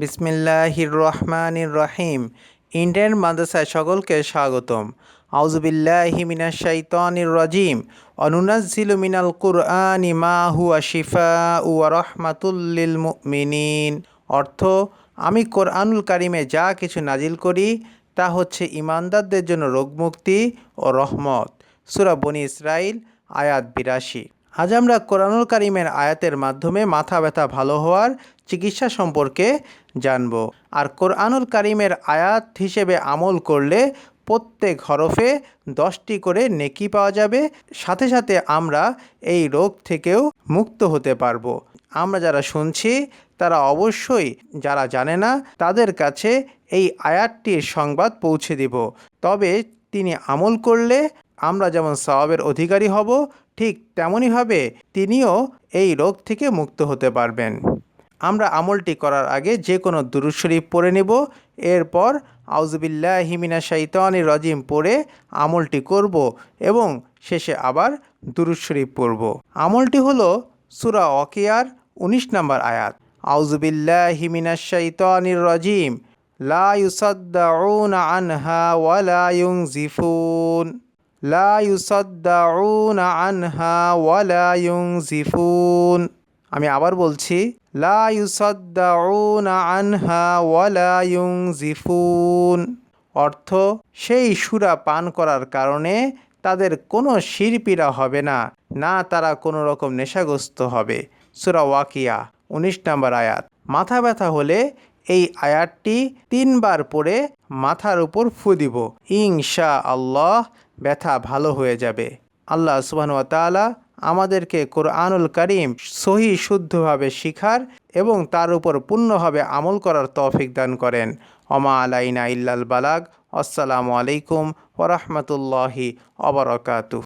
বিসমিল্লাহির রহমানির রহিম ইন্ডিয়ান মাদ্রাসায় সকলকে স্বাগতম। আউজুবিল্লাহি মিনাশ শাইতানির রাজিম অনুনাজ্জিলু মিনাল কুরআনি মা হুয়া শিফাউ ওয়া রাহমাতুল লিল মুমিনিন অর্থ, আমি কোরআনুল কারিমে যা কিছু নাজিল করি, তা হচ্ছে ইমানদারদের জন্য রোগমুক্তি ও রহমত। সূরা বনি ইসরাইল আয়াত বিরাশি। আজ আমরা কোরআনুল কারিমের আয়াতের মাধ্যমে মাথা ব্যথা ভালো হওয়ার চিকিৎসা সম্পর্কে জানব। আর কোরআনুল কারিমের আয়াত হিসেবে আমল করলে প্রত্যেক হরফে দশটি করে নেকি পাওয়া যাবে। সাথে সাথে আমরা এই রোগ থেকেও মুক্ত হতে পারব। আমরা যারা শুনছি, তারা অবশ্যই যারা জানে না, তাদের কাছে এই আয়াতটির সংবাদ পৌঁছে দিব। তবে তিনি আমল করলে আমরা যেমন সওয়াবের অধিকারী হব, ঠিক তেমনইভাবে তিনিও এই রোগ থেকে মুক্ত হতে পারবেন। আমরা আমলটি করার আগে যে কোনো দুরুদ শরীফ পড়ে নেব। এরপর আউজুবিল্লাহ হিমিনা শাইতানি রজিম পড়ে আমলটি করব এবং শেষে আবার দুরুদ শরীফ পড়ব। আমলটি হলো সুরা অকিয়ার উনিশ নম্বর আয়াত। আউজুবিল্লাহ হিমিনা শাইতানির রজিম। লা আনহা ওয়ালা লা আনহা ওয়ালা আমি আবার বলছি লা আনহা ওয়ালা ইউনজিফুন। অর্থ, সেই সুরা পান করার কারণে তাদের কোনো শিরপিরা হবে না না তারা কোনো রকম নেশাগ্রস্ত হবে। সুরা ওয়াকিয়া, উনিশ নম্বর আয়াত। মাথা ব্যথা হলে এই আয়াতটি তিনবার পড়ে মাথার উপর ফু দিব। ইনশা আল্লাহ ব্যথা ভালো হয়ে যাবে। আল্লাহ সুবহান ওয়া তাআলা আমাদেরকে কোরআনুল করিম সহি শুদ্ধভাবে শিখার এবং তার উপর পূর্ণভাবে আমল করার তৌফিক দান করেন। অমা আলাইনা ইল্লাল বালাগ। আসসালামু আলাইকুম ওরহমতুল্লাহি অবরকাতু